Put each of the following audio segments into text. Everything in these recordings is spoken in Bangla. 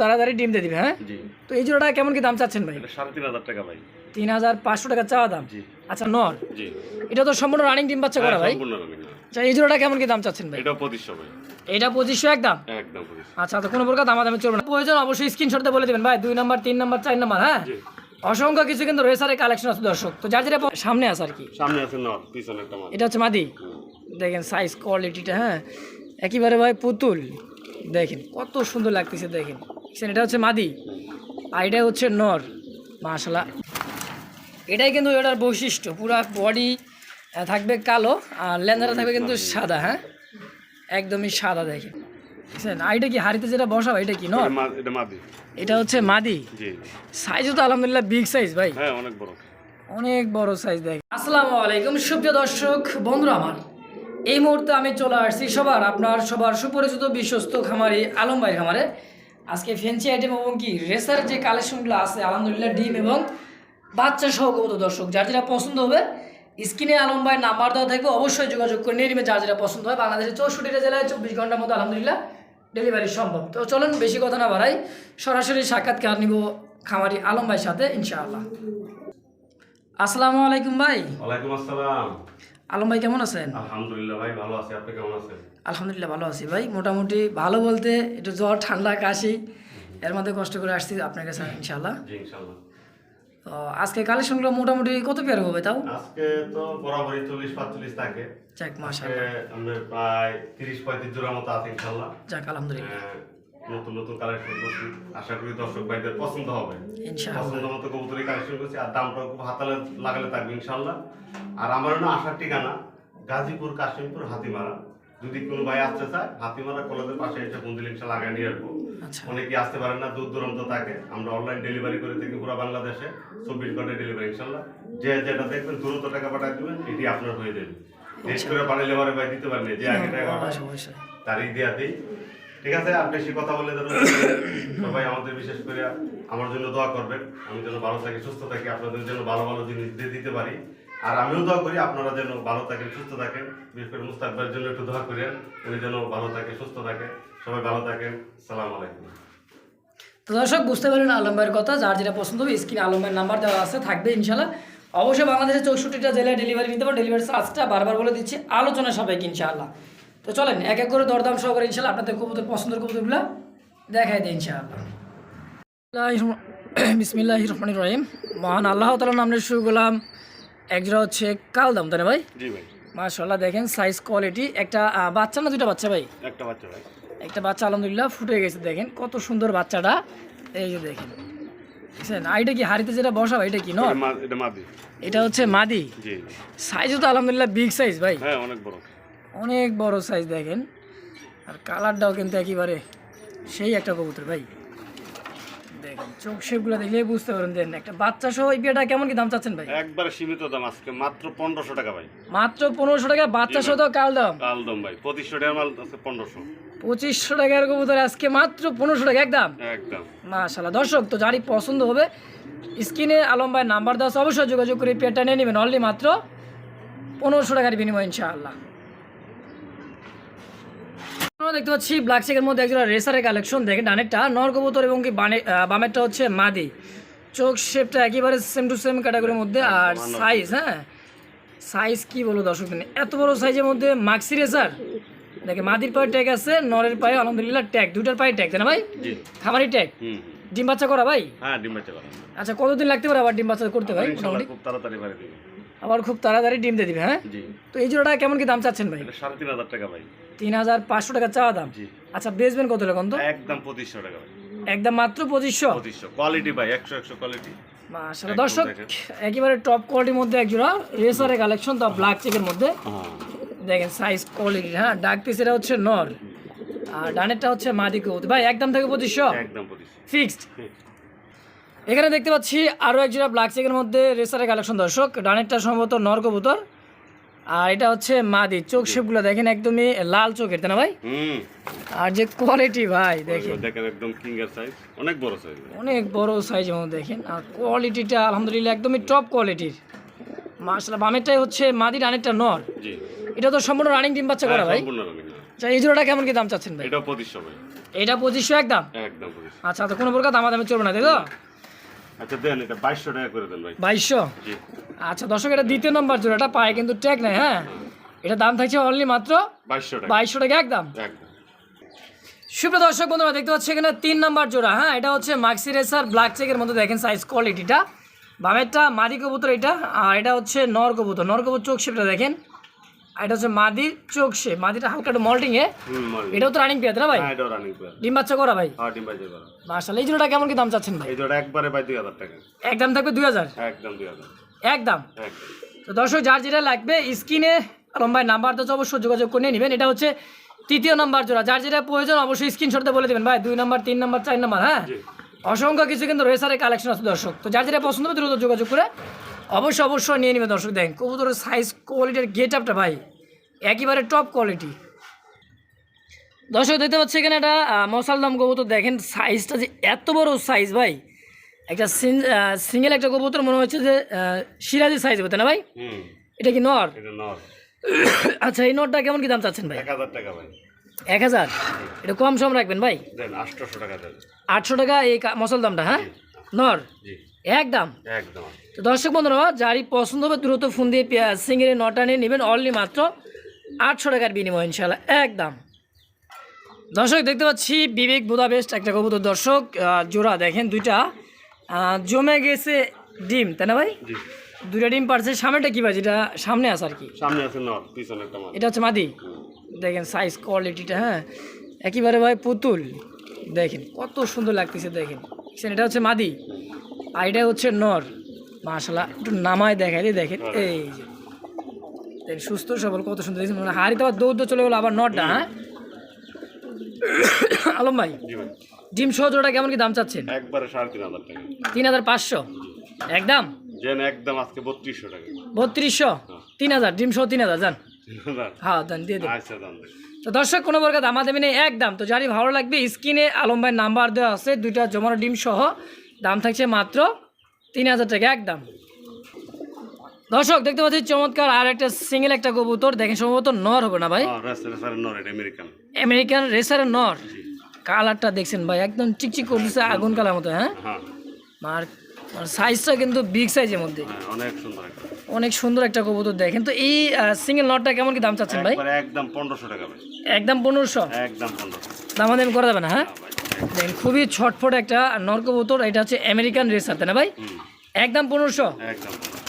তাড়াতাড়ি ডিম দিয়ে দিবে হ্যাঁ? তো এই জোড়াটা কেমন কি দাম চাচ্ছেন ভাই? সাড়ে তিন হাজার টাকা ভাই। তিন হাজার পাঁচশো টাকা চাওয়া দাম? আচ্ছা নর। এটা তো সম্পূর্ণ রানিং ডিম বাচ্চা করা হ্যাঁ, ভাই। আচ্ছা এই জোড়াটা কেমন কি দাম চাচ্ছেন ভাই? এটাও পঁচিশশো ভাই। এটা পঁচিশশো একদম? একদম আচ্ছা তো কোনো প্রকার দামাদামি চলবে না। প্রয়োজন অবশ্যই স্ক্রিনশটে বলে দেবেন ভাই। দুই নাম্বার তিন নাম্বার চার নাম্বার হ্যাঁ? অসংখ্য কিছু কিন্তু রেসারের কালেকশন আছে দর্শক। তো যার যেটা সামনে আছে আর কি। সামনে আছে নর পিছনে একটা এটা হচ্ছে মাদি? দেখেন সাইজ কোয়ালিটিটা হ্যাঁ? একেবারে ভাই পুতুল। দেখেন কত সুন্দর লাগতেছে দেখেন। দেখছেন, এটা হচ্ছে মাদি আর এটা হচ্ছে নর মাশাল্লাহ এটাই কিন্তু এটার বৈশিষ্ট্য পুরা বডি থাকবে কালো আর লেন্দারা থাকবে কিন্তু সাদা হ্যাঁ? একদমই সাদা দেখেন। বুঝছেন আর এটা কি হাড়িতে যেটা এটা কি নর? এটা হচ্ছে মাদি। সাইজও তো আলহামদুলিল্লাহ বিগ সাইজ ভাই। হ্যাঁ অনেক বড়। অনেক বড় সাইজ দেখে আসসালামু আলাইকুম সুপ্রিয় দর্শক বন্ধুরা আমার। এই মুহূর্তে আমি চলে আসছি সবার আপনার সবার সুপরিচিত বিশ্বস্ত খামারি আলম ভাই খামারে। আজকে ফেন্সি আইটেম এবং কি, রেসার যে কালেকশনগুলো আছে, আলহামদুলিল্লাহ ডিম এবং বাচ্চা সহ কত দর্শক, যার যেটা পছন্দ হবে, স্ক্রিনে আলম ভাই নাম্বার দেওয়া থাকবে, অবশ্যই যোগাযোগ করে নিয়ে নেবে, যার যেটা পছন্দ হয়। বাংলাদেশের চৌষট্টিটা জেলায় চব্বিশ ঘণ্টার মতো আলহামদুলিল্লাহ ডেলিভারি সম্ভব। তো চলুন, বেশি কথা না বাড়াই, সরাসরি সাক্ষাৎকার নিব খামারি আলম ভাইয়ের সাথে, ইনশাআল্লাহ। আসসালামু আলাইকুম ভাই। ওয়ালাইকুম আসসালাম। আলম ভাই কেমন আছেন? আলহামদুলিল্লাহ ভাই ভালো আছি। আপনি কেমন আছেন? আলহামদুলিল্লাহ ভালো আছি ভাই। মোটামুটি ভালো বলতে একটু জ্বর ঠান্ডা কাশি এর মধ্যে কষ্ট করে আসছি আপনার কাছে ইনশাল্লাহ ইনশাল্লাহ তো আজকে কালেকশনগুলো মোটামুটি কত পেয়ার হবে তাও? আজকে তো বরাবরই চল্লিশ পাঁচচল্লিশ থাকে। যাক মাসা আমাদের প্রায় তিরিশ পঁয়ত্রিশ জোড়ার মতো আছে ইনশাল্লাহ যাক আলহামদুলিল্লাহ। আহ, নতুন নতুন কালেকশন করছি। আশা করি দর্শক ভাইদের পছন্দ হবে। পছন্দ মতো কবুতরি কালেকশন করছি আর দামটাও খুব হাতালে লাগালে থাকবে ইনশাল্লাহ আর আমার না আসার ঠিকানা গাজীপুর কাশিমপুর হাতিমারা। যদি কোনো ভাই আসতে চায় হাতিমারা কলেজের পাশে এসে বন্ধু লিংসা লাগাই নিয়ে আসব। আচ্ছা। অনেকে আসতে পারেন না দূর দূরান্ত থাকে। আমরা অনলাইন ডেলিভারি করে থাকি পুরো বাংলাদেশে। চব্বিশ ঘণ্টা ডেলিভারি ইনশাল্লাহ যে যেটা দেখবেন দ্রুত টাকা পাঠাই দেবেন এটি আপনার হয়ে যাবে। দেশ করে পাঠাইলে ভাই দিতে পারেন যে আগে টাকা পাঠায়। তারিখ দিয়া দিই। ঠিক আছে, আর বেশি কথা বলে যেন সবাই আমাদের বিশেষ করে আমার জন্য দোয়া করবেন। আমি যেন ভালো থাকি, সুস্থ থাকি, আপনাদের জন্য ভালো ভালো জিনিস দিয়ে দিতে পারি। আর আমিও দোয়া করি আপনারা যেন ভালো থাকেন, সুস্থ থাকেন। বিশেষ করে মুস্তাকবার জন্য একটু দোয়া করেন, উনি যেন ভালো থাকে, সুস্থ থাকে। সবাই ভালো থাকেন, সালাম আলাইকুম। তো দর্শক, বুঝতে পারলেন আলম ভাইয়ের কথা, যার যেটা পছন্দ হবে, স্ক্রিনে আলম ভাইয়ের নাম্বার দেওয়া আছে, থাকবে ইনশাল্লাহ অবশ্যই বাংলাদেশের চৌষট্টিটা জেলায় ডেলিভারি নিতে পারো, ডেলিভারি চার্জটা বারবার বলে দিচ্ছি, আলোচনা সবাইকে ইনশাআল্লাহ। তো চলেন এক এক করে দরদাম সহকারে ইনশাল্লাহ আপনাদের কবুতর পছন্দের কবুতরগুলো দেখাই দিই ইনশাআল্লাহ। বিসমিল্লাহ রহমান রহিম। মহান আল্লাহ তালার নাম শুরু করলাম। একজোড়া হচ্ছে কালদাম তাই না ভাই? মাশাল্লাহ দেখেন সাইজ কোয়ালিটি একটা বাচ্চা না দুইটা বাচ্চা ভাই? একটা বাচ্চা ভাই। একটা বাচ্চা আলহামদুলিল্লাহ ফুটে গেছে দেখেন। কত সুন্দর বাচ্চাটা। এই যে দেখেন। আর এটা কি হাড়িতে যেটা বসাবো এটা কি এটা হচ্ছে মাদি। সাইজও তো আলহামদুলিল্লাহ বিগ সাইজ ভাই। হ্যাঁ অনেক বড়। অনেক বড় সাইজ দেখেন। আর কালারটাও কিন্তু একেবারে সেই একটা কবুতর ভাই। দেখেন চোখ শেপগুলো দেখলেই বুঝতে পারেন দেন একটা বাচ্চা সহ এই বিয়েটা কেমন কি দাম চাচ্ছেন ভাই? একবারে সীমিত দাম আজকে মাত্র পনেরোশো টাকা ভাই। মাত্র পনেরোশো টাকা বাচ্চা সহ তো কাল দাম। কালদম ভাই পঁচিশশো টাকার মাল আছে পনেরোশো। পঁচিশশো টাকার কবুতর আজকে মাত্র পনেরোশো টাকা একদম? একদম। মাশাল্লাহ দর্শক তো যারই পছন্দ হবে স্ক্রিনে আলম ভাই নাম্বার দেওয়া অবশ্যই যোগাযোগ করে পেয়ারটা নিয়ে নেবেন। অনলি মাত্র পনেরোশো টাকার বিনিময় ইনশাআল্লাহ। আমরা দেখতে পাচ্ছি ব্ল্যাক চেকের মধ্যে একজন রেসারের কালেকশন দেখেন ডানেরটা নর কবুতর এবং কি বানে বামেরটা হচ্ছে মাদি। চোখ শেপটা একেবারে সেম টু সেম ক্যাটাগরির মধ্যে। আর সাইজ হ্যাঁ? সাইজ কি বলব দর্শক এত বড় সাইজের মধ্যে মাক্সি রেসার দেখে মাদির পায়ে ট্যাগ আছে নরের পায়ে আলহামদুলিল্লাহ ট্যাগ দুটার পায়ে ট্যাগ তাই না ভাই? জি। খামারি ট্যাগ হুম ডিম বাচ্চা করা ভাই? হ্যাঁ ডিম বাচ্চা করা। আচ্ছা কতদিন লাগতে পারে আবার ডিম বাচ্চা করতে ভাই খুব তাড়াতাড়ি আবার খুব তাড়াতাড়ি ডিম দিয়ে দিবে হ্যাঁ? তো এই জোড়াটা কেমন কি দাম চাচ্ছেন ভাই? সাড়ে তিন হাজার টাকা ভাই। তিন হাজার পাঁচশো টাকা চাওয়া দাম। জি। আচ্ছা বেচবেন কত রকম তো একদম পঁচিশশো টাকা একদম মাত্র পঁচিশশো? পঁচিশশো। কোয়ালিটি ভাই একশো একশো কোয়ালিটি মাশাআল্লাহ। দর্শক একেবারে টপ কোয়ালিটির মধ্যে এক জোড়া রেসারের কালেকশন তো ব্ল্যাক চেকের মধ্যে। হ্যাঁ। দেখেন সাইজ কোয়ালিটি হ্যাঁ? ডাক পিস এটা হচ্ছে নর। আর ডানেরটা হচ্ছে মাদি কবুতর ভাই একদম থেকে পঁচিশশো? একদম পঁচিশশো। ফিক্সড এখানে দেখতে পাচ্ছি আরও এক জোড়া ব্ল্যাক চেকের মধ্যে রেসারের কালেকশন দর্শক। ডানেরটা সম্ভবত নর কবুতর। আর এটা হচ্ছে মাদি। চোখ শেপগুলো দেখেন একদমই লাল চোখের তাই না ভাই? আর যে কোয়ালিটি ভাই দেখেন। দেখেন একদম সাইজ অনেক বড় সাইজ অনেক বড় মধ্যে দেখেন। আর কোয়ালিটিটা আলহামদুলিল্লাহ একদমই টপ কোয়ালিটির মার্শাল বামেরটাই হচ্ছে মাদি ডানেরটা নর। জি। এটা তো সম্পূর্ণ রানিং ডিম বাচ্চা করা হ্যাঁ, ভাই। সম্পূর্ণ রঙিন আচ্ছা এই জোড়াটা কেমন কি দাম চাচ্ছেন ভাই? এটাও পঁচিশশো ভাই। এটা পঁচিশশো একদম? একদম পঁচিশশো। আচ্ছা তো কোনো প্রকার দামাদামি চলবে না তাই তো? আচ্ছা দেন এটা বাইশশো টাকা করে দেন ভাই। বাইশশো? জি। আচ্ছা দর্শক এটা দ্বিতীয় নম্বর জোড়াটা পায়ে কিন্তু ট্যাগ নেই হ্যাঁ? এটা দাম থাকছে অনলি মাত্র বাইশশো টাকা। একদম। একদম। দর্শক বন্ধুরা দেখতে পাচ্ছি এখানে তিন নাম্বার জোড়া হ্যাঁ? এটা হচ্ছে মাক্সি রেসার ব্ল্যাক চেকের মধ্যে দেখেন সাইজ কোয়ালিটিটা বামেরটা মাদি কবুতর এটা আর এটা হচ্ছে নর কবুতর নর কবুতর চোখ শেপটা দেখেন। আর এটা হচ্ছে মাদির চোখ শেপ মাদিটা হালকা একটু মল্টিং এ। এটাও তো রানিং পেয়ে না ভাই? হ্যাঁ এটাও রানিং প্লেয়ার ডিম বাচ্চা করা ভাই? হ্যাঁ ডিম বাইজে করা। মার্শাল এই জোড়াটা কেমন কি দাম চাচ্ছেন ভাই? এই দুটো একবারে দুই হাজার টাকা। একদম থাকবে দুই হাজার? একদম দুই হাজার। একদম? একদম তো দর্শক যার যেটা লাগবে স্ক্রিনে আলম ভাই নাম্বার তো অবশ্যই যোগাযোগ করে নেবেন। এটা হচ্ছে তৃতীয় নাম্বার জোড়া। যার যেটা প্রয়োজন অবশ্যই স্ক্রিনশটে বলে দেবেন। ভাই দুই নাম্বার তিন নাম্বার চার নাম্বার হ্যাঁ? অসংখ্য কিছু কিন্তু রেসারের কালেকশন আছে দর্শক। তো যার যেটা পছন্দ হবে দ্রুত যোগাযোগ করে অবশ্যই অবশ্যই নিয়ে নেবে দর্শক দেখেন কবুতরের সাইজ কোয়ালিটির গেট আপটা ভাই একেবারে টপ কোয়ালিটি দর্শক দেখতে পাচ্ছি এখানে একটা মশালদাম কবুতর দেখেন সাইজটা যে এত বড় সাইজ ভাই একটা সিঙ্গেল একটা কবুতর মনে হচ্ছে যে সিরাজি সাইজ হতে না ভাই? এটা কি নর? আচ্ছা এই নটটা কেমন কি দাম চাচ্ছেন ভাই? এক হাজার টাকা ভাই। এক হাজার? এটা কম সম রাখবেন ভাই? দেন টাকা আটশো টাকা এই মশাল দামটা হ্যাঁ? নর? একদম। একদম। তো দর্শক বন্ধুরা যারই পছন্দ হবে দ্রুত ফোন দিয়ে সিঙ্গের নটা নিয়ে নেবেন অনলি মাত্র আটশো টাকার বিনিময় ইনশাল্লাহ একদম। দর্শক দেখতে পাচ্ছি বিবেক বোধা বেস্ট একটা কবুতর দর্শক জোড়া দেখেন দুইটা। জমে গেছে ডিম তাই না ভাই? দুইটা ডিম পারছে সামনেটা কি ভাই যেটা সামনে আছে আর কি? সামনে আছে নর পিছনে একটা এটা হচ্ছে মাদি? দেখেন সাইজ কোয়ালিটিটা হ্যাঁ? একেবারে ভাই পুতুল। দেখেন কত সুন্দর লাগতেছে দেখেন। এটা হচ্ছে মাদি। এটা হচ্ছে নর। মাশাল্লাহ একটু নামায় দেখাই দিয়ে দেখেন। এই যে। সুস্থ সবল কত সুন্দর দেখছেন মানে হাড়িতে আবার দৌড় চলে গেলো আবার নটটা হ্যাঁ? আলম ভাই ভাই। ডিম সহজটা কেমন কি দাম চাচ্ছেন? একবারে সাড়ে তিন হাজার টাকা। তিন হাজার পাঁচশো? একদম? জেন একদম আজকে বত্রিশশো টাকা। বত্রিশশো? তিন হাজার ডিম সহ তিন হাজার যান। হ্যাঁ দেন দিয়ে দেন। আচ্ছা তো দর্শক কোনো প্রকার দামা দেবেন এক দাম তো যারই ভালো লাগবে স্ক্রিনে আলম ভাইয়ের নাম্বার দেওয়া আছে দুইটা জমানো ডিম সহ। দাম থাকছে মাত্র তিন হাজার টাকা একদম। দর্শক দেখতে পাচ্ছি চমৎকার আর একটা সিঙ্গেল একটা কবুতর। দেখেন সম্ভবত নর হবে না ভাই? হ্যাঁ আমেরিকান আমেরিকান রেসারের নর কালারটা দেখছেন ভাই একদম চিকচিক করতেছে আগুন কালার মতো হ্যাঁ? হ্যাঁ। আর সাইজটা কিন্তু বিগ সাইজের মধ্যে। হ্যাঁ অনেক সুন্দর অনেক সুন্দর একটা কবুতর দেখেন। তো এই সিঙ্গেল নটটা কেমন কি দাম চাচ্ছেন ভাই? একদম পনেরোশো টাকা একদম পনেরোশো? একদম পনেরোশো। দামাদামি করা যাবে না হ্যাঁ? দেখেন খুবই ছটফট একটা নরকবুতর এটা হচ্ছে আমেরিকান রেসার তাই না ভাই? একদম পনেরোশো?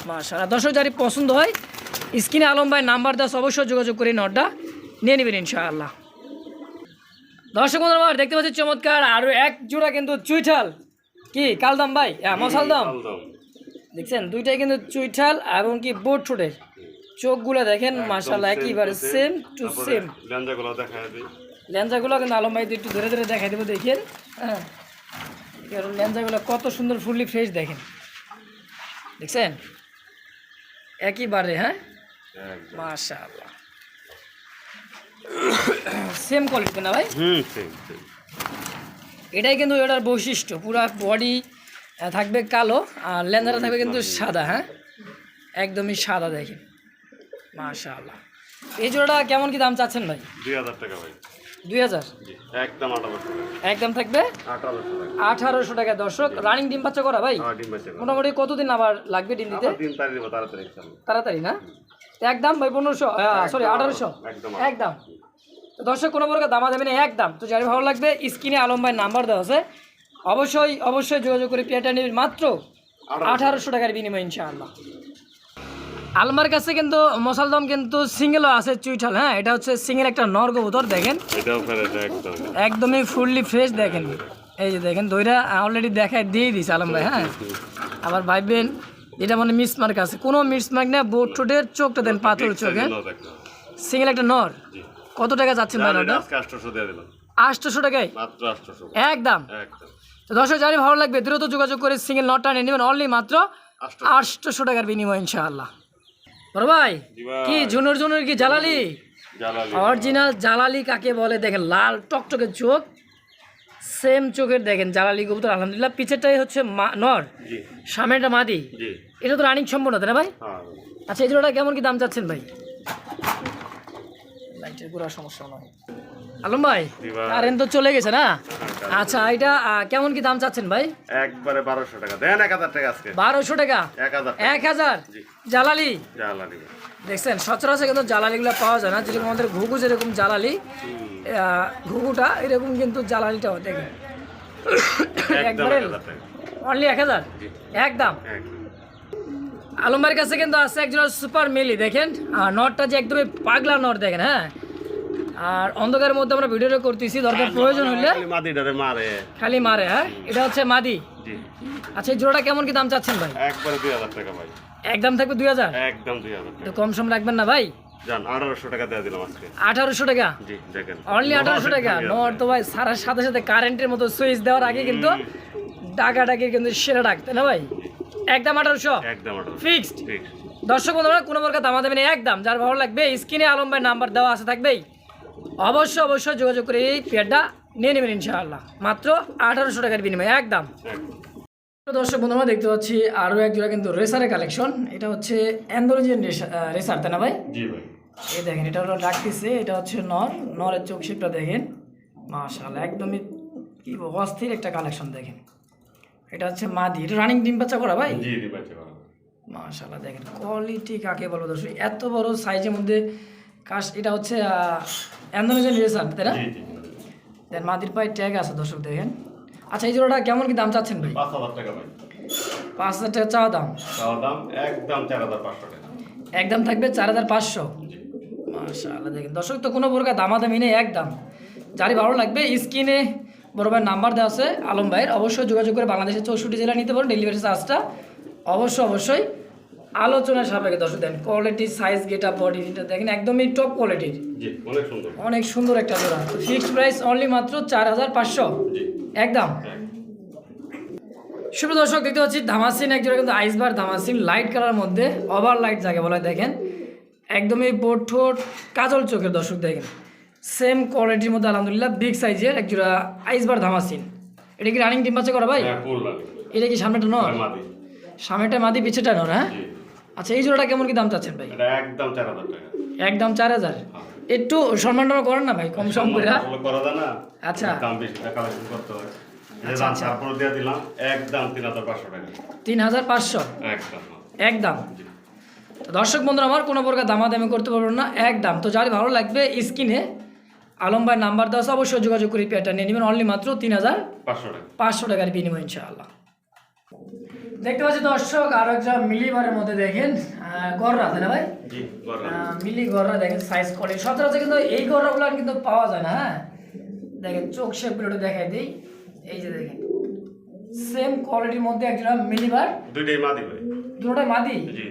মাসালা দর্শক যারি পছন্দ হয় স্ক্রিনে আলম ভাই নাম্বার দাস অবশ্যই যোগাযোগ করে নটটা নিয়ে নেবেন ইনশাআল্লাহ। দর্শক বন্ধুরা দেখতে পাচ্ছি চমৎকার আরও এক জোড়া কিন্তু চুইঠাল। কি কালদাম ভাই? হ্যাঁ মশালদাম দেখছেন দুইটাই কিন্তু চুইঠাল এবং কি বোট ঠোঁটের। চোখগুলো দেখেন মাসাল্লাহ একেবারে সেম টু সেম লেঞ্জাগুলো কিন্তু আলম ভাই একটু ধরে ধরে দেখাই দেবো দেখেন। হ্যাঁ। লেঞ্জাগুলো কত সুন্দর ফুললি ফ্রেশ দেখেন। দেখছেন? একইবারে হ্যাঁ? মাশাআল্লাহ। সেম কোয়ালিটি না ভাই? এটাই কিন্তু এটার বৈশিষ্ট্য পুরা বডি থাকবে কালো আর লেঞ্জাটা থাকবে কিন্তু সাদা হ্যাঁ? একদমই সাদা দেখেন। মাশাআল্লাহ। এই জোড়াটা কেমন কি দাম চাচ্ছেন ভাই? দুই হাজার টাকা ভাই। দুই হাজার? একদম একদম থাকবে? আঠারোশো টাকা। দর্শক। রানিং ডিম বাচ্চা করা ভাই? হ্যাঁ ডিম বেঁচে মোটামুটি কতদিন আবার লাগবে ডিম দিতে? দিন তারিখ দেবো তাড়াতাড়ি না? একদম ভাই পনেরোশো সরি আঠারোশো। একদম দর্শক কোনো প্রকার দামা না একদম। তো যার ভালো লাগবে স্ক্রিনে আলম ভাই নাম্বার দেওয়া আছে। অবশ্যই অবশ্যই যোগাযোগ করে পেটা নেবেন মাত্র আঠারোশো টাকার বিনিময় ইনশাআল্লাহ। আলমার কাছে কিন্তু মশাল মশালদম কিন্তু সিঙ্গেলও আছে চুইঠাল হ্যাঁ? এটা হচ্ছে সিঙ্গেল একটা নর কবুতর দেখেন। একদমই ফুললি ফ্রেশ দেখেন। এই যে দেখেন দইটা অলরেডি দেখায় দিয়ে দিছে আলম ভাই হ্যাঁ? আবার ভাববেন এটা মানে মিসমার্ক আছে। কোনো মিসমার্ক না বোট ঠোঁটের চোখটা দেন পাথর চোখে সিঙ্গেল একটা নর? কত টাকা যাচ্ছেন ভাই নটা আটশোশো টাকায়? একদম। দর্শক জানি ভালো লাগবে দ্রুত যোগাযোগ করে সিঙ্গেল নটটা নিয়ে নেবেন। অনলি মাত্র আটশো আটশোশো টাকার বিনিময় ইনশাআল্লাহ। বড় ভাই কি ঝুনুর ঝুনুর কি জ্বালালি? অরিজিনাল জ্বালালি কাকে বলে? দেখেন লাল টকটকে চোখ সেম চোখের দেখেন জ্বালালি কবুতর আলহামদুলিল্লাহ। পিছেরটাই হচ্ছে নর সামনেটা মাদি। এটা তো রানিং সম্পূর্ণ তাই না ভাই? হ্যাঁ। আচ্ছা এই জোড়াটা কেমন কি দাম চাচ্ছেন ভাই? লাইটের পুরো সমস্যা নয় আলম ভাই কারেন্ট তো চলে গেছে না? আচ্ছা এটা কেমন কি দাম চাচ্ছেন ভাই? একবারে বারোশো টাকা। দেন এক হাজার টাকা আজকে। বারোশো টাকা? এক হাজার এক হাজার? জি। জালালি? দেখছেন সচরাচর কিন্তু জ্বালালিগুলো পাওয়া যায় না যেরকম আমাদের ঘুঘু যেরকম জ্বালালি ঘুঘুটা এরকম কিন্তু জ্বালালিটাও দেখেন। একদম একবারে অনলি এক হাজার? একদম। একদম আলমের কাছে কিন্তু আছে একজন সুপার মিলি দেখেন। আর নটটা যে একদমই পাগলা নট দেখেন হ্যাঁ? আর অন্ধকারের মধ্যে আমরা ভিডিওটা করতেছি দরকার প্রয়োজন হলে মারে। খালি মারে হ্যাঁ? এটা হচ্ছে মাদি। জি। আচ্ছা এই জোড়াটা কেমন কি দাম চাচ্ছেন ভাই? একবারে দুই হাজার টাকা ভাই। একদম থাকবে দুই হাজার? একদম দুই হাজার তো কম সম রাখবেন না ভাই? আঠারোশো টাকা দিয়ে দিলাম আজকে। আঠারোশো টাকা? জি দেখেন। অনলি আঠারোশো টাকা? নট তো ভাই সারার সাথে সাথে কারেন্টের মতো সুইচ দেওয়ার আগে কিন্তু ডাকা ডাকির কিন্তু সেরা ডাকতে না ভাই? একদম আঠারোশো? ফিক্সড দর্শক বন্ধুরা কোনো প্রকার দামা দেবেন একদম। যার ভালো লাগবে স্ক্রিনে আলম ভাই নাম্বার দেওয়া আছে থাকবেই। অবশ্যই অবশ্যই যোগাযোগ করে এই পেয়ারটা নিয়ে নেবেন ইনশাআল্লাহ। মাত্র আঠারোশো টাকার বিনিময়ে একদম। দর্শক বন্ধুরা দেখতে পাচ্ছি আরও এক জোড়া কিন্তু রেসারের কালেকশন। এটা হচ্ছে অ্যান্ডোলজিয়ান রেসার তাই না ভাই? জি ভাই। এই দেখেন এটা হলো ডাকতেছে এটা হচ্ছে নর। নরের চোখ শেপটা দেখেন। মাশাআল্লাহ একদমই কি অস্থির একটা কালেকশন দেখেন। এটা হচ্ছে মাদি। এটা রানিং ডিম বাচ্চা করা ভাই? জি বাচ্চা করা। মাশাআল্লাহ দেখেন কোয়ালিটি কাকে বলব দর্শক এত বড় সাইজের মধ্যে কাশ এটা হচ্ছে অ্যান্ডোনেশিয়ান রেসার তাই না? দেন মাদির পায়ে ট্যাগ আছে দর্শক দেখেন। আচ্ছা এই জোড়াটা কেমন কি দাম চাচ্ছেন ভাই? পাঁচ হাজার টাকা ভাই। পাঁচ হাজার টাকা চাওয়া দাম? দাম একদম চার হাজার পাঁচশো টাকা। একদম থাকবে চার হাজার পাঁচশো? মাশাআল্লাহ দেখেন। দর্শক তো কোনো প্রকার দামাদামি নেই একদম। যারই ভালো লাগবে স্ক্রিনে বড় ভাইয়ের নাম্বার দেওয়া আছে আলম ভাইয়ের। অবশ্যই যোগাযোগ করে বাংলাদেশের চৌষট্টি জেলা নিতে পারেন ডেলিভারি চার্জটা। অবশ্যই অবশ্যই। আলোচনার সাপেক্ষে দর্শক দেন quality size get up body দেখেন একদমই টপ কোয়ালিটির জি অনেক সুন্দর। অনেক সুন্দর একটা জোড়া। ফিক্সড প্রাইস অনলি মাত্র চার হাজার পাঁচশো। জি। একদম। এক। শুভ দর্শক দেখতে পাচ্ছি ধামাসিন এক জোড়া কিন্তু আইসবার ধামাসিন লাইট কালার মধ্যে ওভার লাইট যাকে বলা হয় দেখেন একদমই বোট কাজল চোখের দর্শক দেখেন। সেম কোয়ালিটির মধ্যে আলহামদুলিল্লাহ বিগ সাইজের এক জোড়া আইসবার ধামাসিন। এটা কি রানিং টিম বাচ্চা করা ভাই? হ্যাঁ এটা কি সামনেটা নর মাদি। সামনেটা মাদি পিছেটা নর হ্যাঁ? আচ্ছা এই জোড়াটা কেমন কি দাম চাচ্ছেন ভাই? এটা একদম চার হাজার টাকা। একদম চার হাজার? একটু সম্মান টম্মান করেন না ভাই কম সম করে। করা যায় না? আচ্ছা। দাম বেশি টাকা বেশি করতে হয় আচ্ছা, আচ্ছা। তারপর দিয়ে দিলাম একদম তিন হাজার পাঁচশো টাকা। তিন হাজার পাঁচশো? একদম। দর্শক বন্ধুরা আমার কোনো প্রকার দামাদামি করতে পারবেন না একদম। তো যার ভালো লাগবে স্ক্রিনে আলম ভাই নাম্বার দেওয়া অবশ্যই যোগাযোগ করে পেয়ারটা নিয়ে নেবেন। অনলি মাত্র তিন হাজার পাঁচশো টাকা। পাঁচশো টাকার বিনিময় ইনশাআল্লাহ। দেখতে পাচ্ছি দর্শক আরও একটা মিলিবারের মধ্যে দেখেন গররা তাই না ভাই? মিলি গররা দেখেন সাইজ কোয়ালিটি সচরাচর কিন্তু এই গররাগুলো কিন্তু পাওয়া যায় না হ্যাঁ? দেখেন চোখ শেপগুলো একটু দেখাই দিই। এই যে দেখেন সেম কোয়ালিটির মধ্যে একজোড়া মিলিবার দুইটাই মাদি ভাই। দুটোটাই মাদি? জি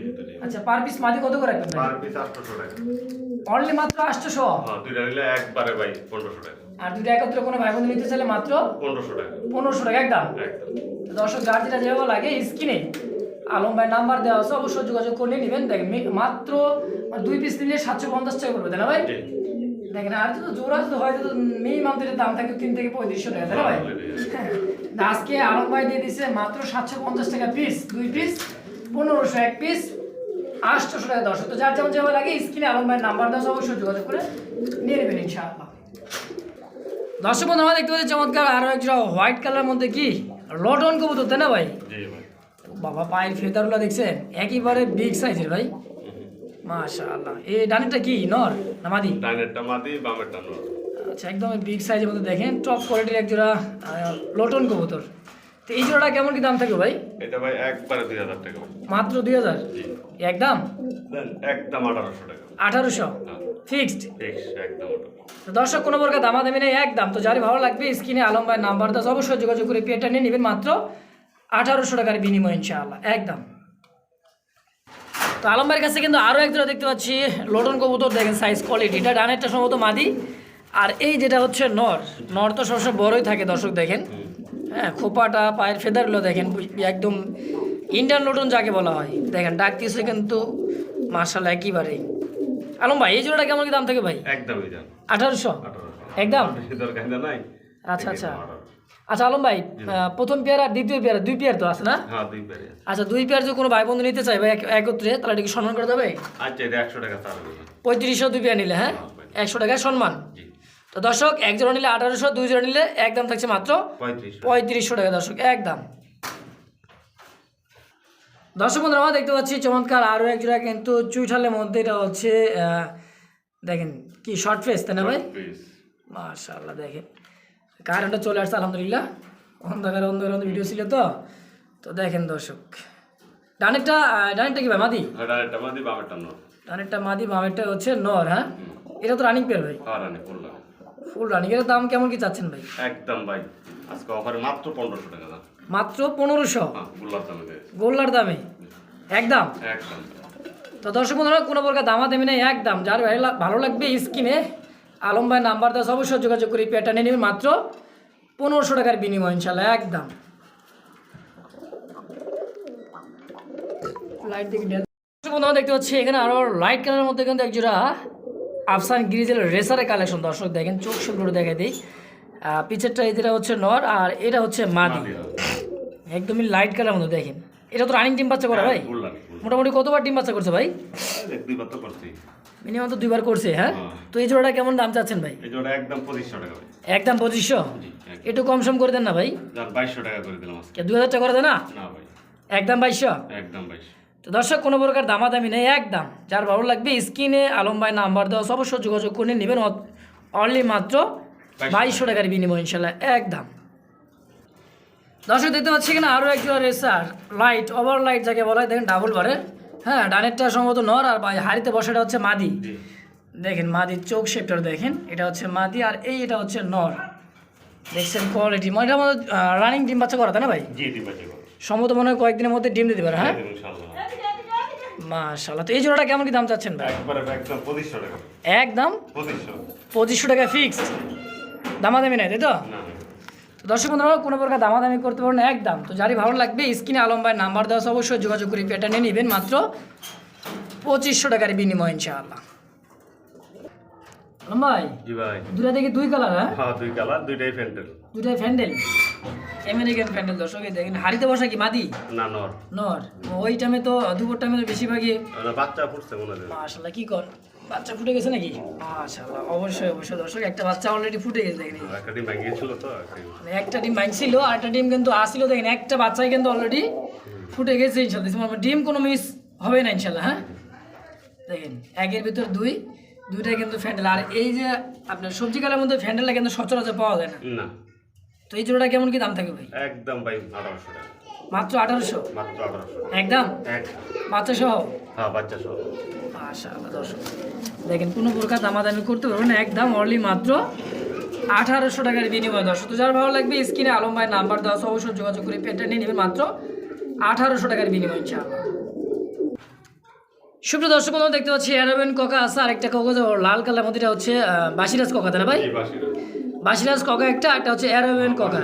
আচ্ছা পার পিস মাদি কত করে রাখবেন পার পিস আটশোশো টাকা। অনলি মাত্র আটশোশো? হ্যাঁ দুইটা নিলে একবারে ভাই পনেরোশো টাকা। আর দুটো একত্র কোনো ভাই বন্ধু নিতে চাইলে মাত্র পনেরোশো টাকা। পনেরোশো টাকা একদম। দর্শক যার যেটা যেভাবে লাগে স্ক্রিনে আলম ভাই নাম্বার দেওয়া আছে অবশ্যই যোগাযোগ করে নেবেন। দেখেন মাত্র দুই পিস নিলে সাতশো পঞ্চাশ টাকা করবে তাই না ভাই? দেখেন আর যদি জোড়া যদি হয় তো মিনিমাম তো দাম থাকে তিন থেকে পঁয়ত্রিশশো টাকা তাই না ভাই। আজকে আলম ভাই দিয়ে দিছে মাত্র সাতশো পঞ্চাশ টাকা পিস দুই পিস পনেরোশো এক পিস আটশোশো টাকা দর্শক তো যার যেমন যেভাবে লাগে স্ক্রিনে আলম ভাইয়ের নাম্বার দেওয়া অবশ্যই যোগাযোগ করে নিয়ে নেবেন ইনশাআল্লাহ। দর্শক বন্ধু আমরা দেখতে পাচ্ছি চমৎকার আরও একটা হোয়াইট কালার মধ্যে কি? লটন কবুতর তাই না ভাই? বাবা পায়ের ফেদারগুলো দেখছেন? একেবারে বিগ সাইজের ভাই। মাশাআল্লাহ। এই ডানেরটা কি নর না মাদি? ডাইনেরটা মাদি বামেরটা নর। আচ্ছা একদম বিগ সাইজের মধ্যে দেখেন টপ কোয়ালিটির এক জোড়া লটন কবুতর। তো এই জোড়াটা কেমন কি দাম থাকবে ভাই? এটা ভাই একবারে দুই হাজার টাকা। মাত্র দুই হাজার? একদম? একদম আঠারোশো টাকা। আঠারোশো। ফিক্সড। একদম। দর্শক কোনো প্রকার দামাদামি নেই একদম। তো যারই ভালো লাগবে স্ক্রিনে আলম ভাই নাম্বার দাস অবশ্যই যোগাযোগ করে পেটা নিয়ে নেবেন মাত্র আঠারোশো টাকার বিনিময় ইনশাআল্লাহ। একদম। তো আলম ভাইয়ের কাছে কিন্তু আরও এক দেখতে পাচ্ছি লোটন কবুতর দেখেন সাইজ কোয়ালিটিটা ডানেরটা সম্ভবত মাদি। আর এই যেটা হচ্ছে নর নর তো সবসময় বড়ই থাকে দর্শক দেখেন। হ্যাঁ খোপাটা পায়ের ফেদারগুলো দেখেন একদম ইন্ডিয়ান লোটন যাকে বলা হয়। দেখেন ডাক দিয়েছে কিন্তু মার্শাল একেবারেই। আলম ভাই এই জোড়াটা কেমন কি দাম থাকে ভাই? একদমই আঠারোশো? একদম? দরকার নাই। আচ্ছা আচ্ছা। আচ্ছা আলম ভাই প্রথম পেয়ার আর দ্বিতীয় পেয়ার দুই পেয়ার তো আছে না? হ্যাঁ দুই পেয়ারে আচ্ছা দুই পেয়ার যদি কোনো ভাই বন্ধু নিতে চাই ভাই এক- একত্রে তাহলে এটা কি সম্মান করে দেবে আচ্ছা এটা একশো টাকা পঁয়ত্রিশশো দুই পেয়ার নিলে হ্যাঁ? হ্যাঁ একশো টাকায় সম্মান। জি। তো দর্শক এক জোড়া নিলে আঠারোশো দুই জোড়া নিলে একদম থাকছে মাত্র পঁয়ত্রিশ পঁয়ত্রিশশো টাকা দর্শক একদম দর্শক বন্ধুরা আমরা দেখতে পাচ্ছি চমৎকার আরও এক জোড়া কিন্তু চুইঠালের মধ্যে এটা হচ্ছে দেখেন কি শর্ট ফেস তাই না ভাই? পিস মাশাআল্লাহ দেখেন। কারেন্টটা চলে আসছে আলহামদুলিল্লাহ। অন্ধকার অন্ধকার ভিডিও ছিল তো। তো দেখেন দর্শক ডানেরটা ডানেরটা কি ভাই মাদি? নর। ডানেরটা মাদি বামেরটা হচ্ছে নর হ্যাঁ? এটা তো রানিং পেয়ার ভাই? ফুল রানিং এর দাম কেমন কি চাচ্ছেন ভাই? একদম ভাই আজকে অফারে মাত্র পনেরোশো টাকা দাম। মাত্র পনেরোশো। হ্যাঁ দামে গোল্লার দামে? একদম? তো দর্শক বন্ধুরা কোনো প্রকার দামা দামি নেই একদম। যার ভালো লাগবে স্কিনে আলম ভাই নাম্বার দাস অবশ্যই যোগাযোগ করে পেটা নিয়ে নেবেন। মাত্র পনেরোশো টাকার বিনিময় ইনশাল্লাহ একদম। লাইট দেখি বন্ধুরা দেখতে পাচ্ছি এখানে আরও লাইট কালারের মধ্যে কিন্তু একজোড়া আফসান গ্রিজেল রেসারের কালেকশন দর্শক দেখেন চোখ শুকলো দেখে দিই। পিছেরটা এটা হচ্ছে নর আর এটা হচ্ছে মাদি। একদমই লাইট কালারের মধ্যে দেখেন। এটা তো রানিং টিম বাচ্চা করা ভাই? মোটামুটি কতবার ডিম বাচ্চা করছে ভাই? এক তো করছি। মিনিমাম তো দুইবার করছে হ্যাঁ? হ্যাঁ। তো এই জোড়াটা কেমন দাম চাচ্ছেন ভাই? এই জোড়া একদম পঁচিশশো টাকা ভাই। একদম পঁচিশশো? জি এক- একটু কম সম করে দেন না ভাই। যার বাইশশো টাকা করে দিলাম আজকে। দু হাজার টাকা করে দেন না? না ভাই। একদম বাইশশো? একদম বাইশশো। তো দর্শক কোনো প্রকার দামাদামি নেই একদম। যার ভালো লাগবে স্ক্রিনে আলম ভাই নাম্বার দেওয়া অবশ্যই যোগাযোগ করে নেবেন। অনলি মাত্র বাইশশো টাকার বিনিময় ইনশাল্লাহ একদম। দর্শক দেখতে পাচ্ছি কিনা আরও একজোড়া রেসার লাইট ওভার লাইট যাকে বলা হয় দেখেন ডাবল বারে। হ্যাঁ ডানেরটা সম্ভবত নর আর হাড়িতে বসাটা হচ্ছে মাদি। দেখেন মাদির চোখ শেপটা দেখেন এটা হচ্ছে মাদি আর এই এটা হচ্ছে নর। দেখছেন কোয়ালিটি মানে এটা আমাদের রানিং ডিম বাচ্চা করা তাই না ভাই? সম্ভবত মনে হয় কয়েকদিনের মধ্যে ডিম দিতে পারে হ্যাঁ? মাশাল্লাহ তো এই জোড়াটা কেমন কি দাম চাচ্ছেন ভাই? একদম পঁচিশশো টাকা। ফিক্সড দামাদামি নাই তাই তো? না। তো দর্শক বন্ধুরা কোনো প্রকার দামাদামি করতে পারবেন একদম। তো যারই ভালো লাগবে স্ক্রিনে আলম ভাই নাম্বার দেওয়া অবশ্যই যোগাযোগ করে পেটা নিয়ে নেবেন মাত্র পঁচিশশো টাকার বিনিময় ইনশাআল্লাহ। আলম ভাই জি ভাই। দুটা দেখি দুই কালার হ্যাঁ? হ্যাঁ দুই কালার দুইটাই ফ্যান্টেল দুটাই ফ্যান্ডেল? আমেরিকান ফ্যান্ডেল দর্শক দেখেন হাড়িতে বসা কি মাদি? না নর। নর। ওই টাইমে তো দুপুর টাইমে বেশিরভাগই বাচ্চা ফুটছে মনে হয়। মাশাল্লাহ কি কর বাচ্চা ফুটে গেছে নাকি? মাশাল্লাহ অবশ্যই অবশ্যই। দর্শক একটা বাচ্চা অলরেডি ফুটে গেছে দেখেন একটা ডিম ভেঙিয়েছিল তো মানে একটা ডিম ভাঙছিল আর একটা ডিম কিন্তু আসছিল দেখেন একটা বাচ্চাই কিন্তু অলরেডি ফুটে গেছে ইনশাল্লাহ মানে ডিম কোনো মিস হবে না ইনশাল্লাহ হ্যাঁ? দেখেন একের ভিতর দুই দুইটাই কিন্তু ফ্যান্ডেল আর এই যে আপনার সবজি কালের মধ্যে ফ্যান্ডেলটা কিন্তু সচরাচর পাওয়া যায় না। না। তো এই জোড়াটা কেমন কি দাম থাকে ভাই? একদম ভাই আঠারোশো টাকা। মাত্র আঠারোশো? মাত্র আঠারোশো। একদম? এক বাচ্চা সহ হ্যাঁ বাচ্চা সহ মাশাআল্লাহ দর্শক। দেখেন কোনো প্রকার দামাদামি করতে পারবেন না। একদম অনলি মাত্র আঠারোশো টাকার বিনিময় দর্শক। তো যার ভালো লাগবে স্ক্রিনে আলম ভাই নাম্বার দেওয়া অবশ্যই যোগাযোগ করে পেটটা নিয়ে নেবেন মাত্র আঠারোশো টাকার বিনিময় ইনশাআল্লাহ। সুপ্রিয় দর্শক বন্ধু দেখতে পাচ্ছি অ্যারোবেন কোকা আছে আর একটা কোকা লাল কালার মধ্যেটা হচ্ছে বাসিরাজ কোকা তাই না ভাই? বাসিরাজ। কোকা একটা একটা হচ্ছে অ্যারোবেন কোকা।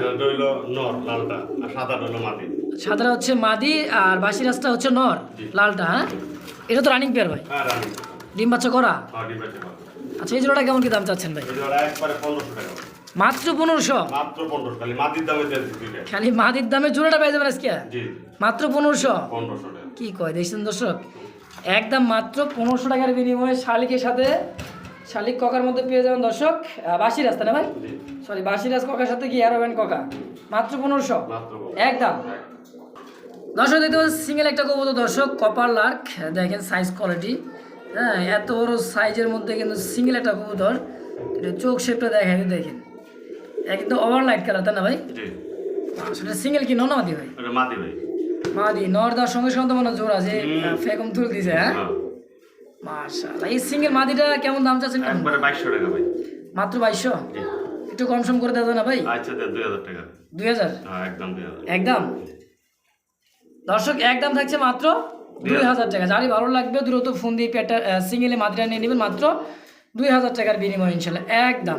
লালটা আর সাদা রইল মাটি সাদাটা হচ্ছে মাদি আর বাসিরাজটা হচ্ছে নর লালটা হ্যাঁ? এটা তো রানিং পেয়ার ভাই। ডিম বাচ্চা করা? হ্যাঁ ডিম বাচ্চা করো। আচ্ছা এই জোড়াটা কেমন কি দাম চাচ্ছেন ভাই? মাত্র পনেরোশো? খালি মাদির দামে জোড়াটা পেয়ে যাবেন আজকে? মাত্র পনেরোশো? কি কয় দেখছেন দর্শক? একদম মাত্র পনেরোশো টাকার বিনিময়ে শালিকের সাথে শালিক ককার মধ্যে পেয়ে যাবেন দর্শক বাসি রাস্তা না ভাই? সরি বাসিরাজ ককার সাথে কি অ্যারোবেন ককা? মাত্র পনেরোশো? একদম। দর্শক দেখতে পাচ্ছেন সিঙ্গেল একটা কবুতর দর্শক কপার লার্ক দেখেন সাইজ কোয়ালিটি হ্যাঁ এত বড় সাইজের মধ্যে কিন্তু সিঙ্গেল একটা কবুতর। এটা চোখ শেপটা দেখেন দেখেন। একদম ওভার লাইট কালার তাই না ভাই? আসলে সিঙ্গেল কি ননামাদি ভাই? মাটি ভাই। মাদি নর দেওয়ার সঙ্গে সঙ্গে তো মনে জোড়া যে ফেকম তুল দিছে হ্যাঁ? হ্যাঁ। মাশাআল্লাহ এই সিঙ্গেল মাদিটা কেমন দাম চাচ্ছেন একবারে বাইশশো টাকা ভাই। মাত্র বাইশশো? জি। একটু কম সম করে দেওয়া না ভাই? আচ্ছা দেন দুই হাজার টাকা। দুই হাজার? হ্যাঁ একদম দুই হাজার। একদম? দর্শক একদম থাকছে মাত্র দুই হাজার। টাকা। যারই ভালো লাগবে দ্রুত ফোন দিয়ে পেটা সিঙ্গেলে মাদ্রা নিয়ে নেবেন মাত্র দুই হাজার টাকার বিনিময় ইনশাল্লাহ। একদম